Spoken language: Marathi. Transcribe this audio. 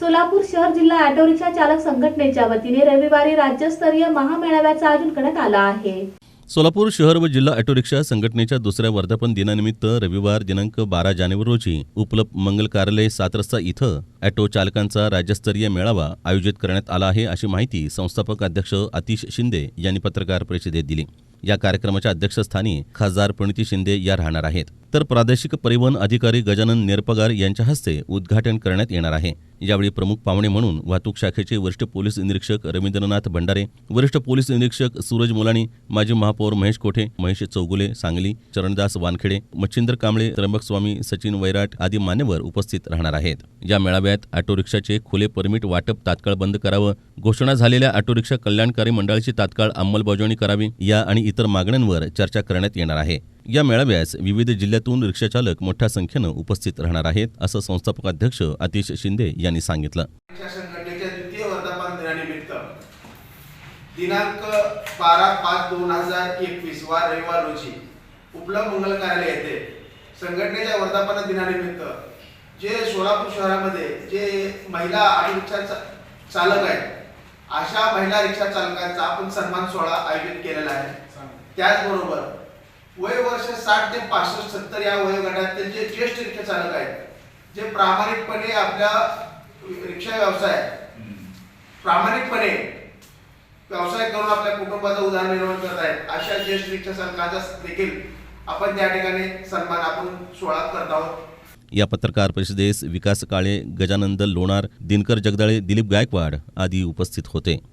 सोलापूर शहर जिल्हा ऑटो रिक्षा चालक संघटनेच्या वतीने रविवारी राज्यस्तरीय महामेळाव्याचं आयोजन करण्यात आलं आहे. सोलापूर शहर व जिल्हा ऑटो रिक्षा संघटनेच्या दुसऱ्या वर्धापन दिनानिमित्त रविवार दिनांक बारा जानेवारी रोजी उपलब्ध मंगल कार्यालय सात रस्ता इथं ऑटो चालकांचा राज्यस्तरीय मेळावा आयोजित करण्यात आला आहे अशी माहिती संस्थापक अध्यक्ष आतिश शिंदे यांनी पत्रकार परिषदेत दिली. या कार्यक्रमाच्या अध्यक्षस्थानी खासदार प्रणिती शिंदे या राहणार आहेत. तर प्रादेशिक परिवहन अधिकारी गजानन नेरपगार यांच्या हस्ते उद्घाटन करण्यात येणार आहे. यावेळी प्रमुख पाहुणे म्हणून वाहतूक शाखेचे वरिष्ठ पोलीस निरीक्षक रवींद्रनाथ भंडारे वरिष्ठ पोलीस निरीक्षक सूरज मुलाणी माजी महापौर महेश कोठे महेश चौगुले सांगली चरणदास वानखेडे मच्छिंद्र कांबळे त्र्यंबक स्वामी सचिन वैराट आदी मान्यवर उपस्थित राहणार आहेत. या मेळाव्यात ऑटो रिक्षाचे खुले परमिट वाटप तात्काळ बंद करावं घोषणा झालेल्या ऑटो रिक्षा कल्याणकारी मंडळाची तात्काळ अंमलबजावणी करावी या आणि इतर मागण्यांवर चर्चा करण्यात येणार आहे. या मेळाव्यास विविध जिल्ह्यातून रिक्षाचालक मोठ्या संख्येनं उपस्थित राहणार आहेत असं संस्थापक अध्यक्ष आतिश शिंदे यांनी सांगितलं. दिनानिमित्त दिनांक बारा पाच दोन हजार एकवीस वार रविवार रोजी उपलब्ध मंगल कार्यालय येथे संघटनेच्या वर्धापन दिनानिमित्त जे सोलापूर शहरामध्ये जे महिला आणि रिक्षा चा- चालक आहेत अशा महिला रिक्षा चालकांचा आपण सन्मान सोहळा आयोजित केलेला आहे. त्याचबरोबर वय वर्ष साठ ते पासष्ट सत्तर या वयोगटातील जे ज्येष्ठ रिक्षा चालक आहेत जे प्रामाणिकपणे आपल्या रिक्षा व्यवसाय प्रामाणिकपणे व्यवसाय करून आपल्या कुटुंबाचं उदाहरण करत आहेत अशा ज्येष्ठ रिक्षा चालकांचा देखील आपण त्या ठिकाणी सन्मान आपण सोहळा करत आहोत. या पत्रकार परिषदेस विकास काळे गजानंद लोणार दिनकर जगदाळे दिलीप गायकवाड आदी उपस्थित होते.